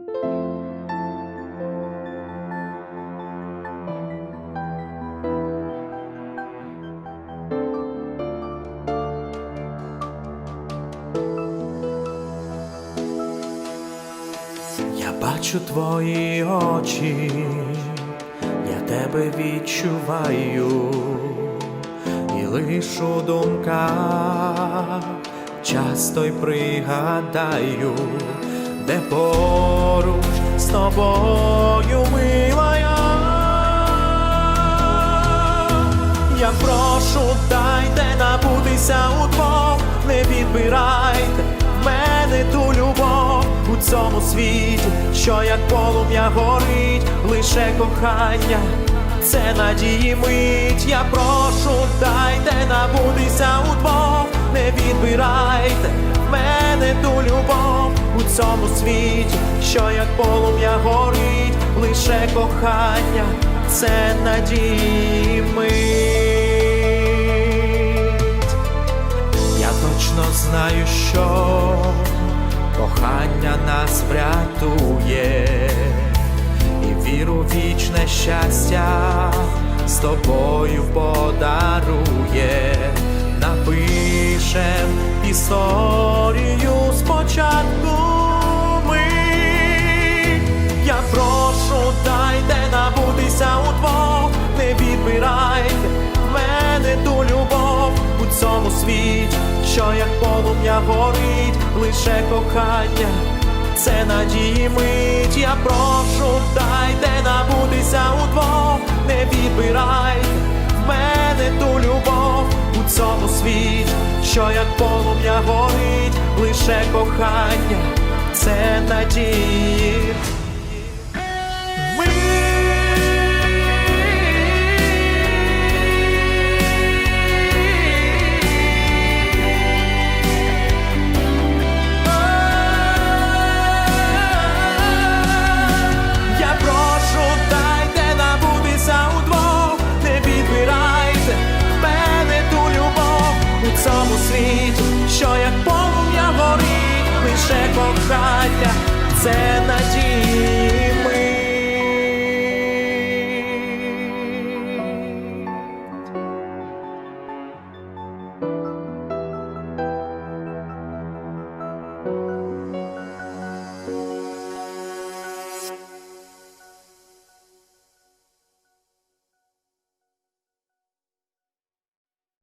Я бачу твої очі, я тебе відчуваю, і лиш у думках. Часто й пригадаю, де поруч з тобою милая. Я прошу, дайте набутися удвох, не відбирайте в мене ту любов у цьому світі, що як полум'я горить, лише кохання, це надії мить. Я прошу, дайте набутися удвох, не відбирайте у цьому світі, що як полум'я горить, лише кохання, це надії мить. Я точно знаю, що кохання нас врятує, і віру вічне щастя з тобою подарує, напишем історію спочатку цьому світі, що як полум'я горить, лише кохання, це надії мить. Я прошу, дайте набутися удвох, не відбирайте в мене ту любов у цьому світі, що як полум'я горить, лише кохання, це надії. бажання, це надії ми. Мить.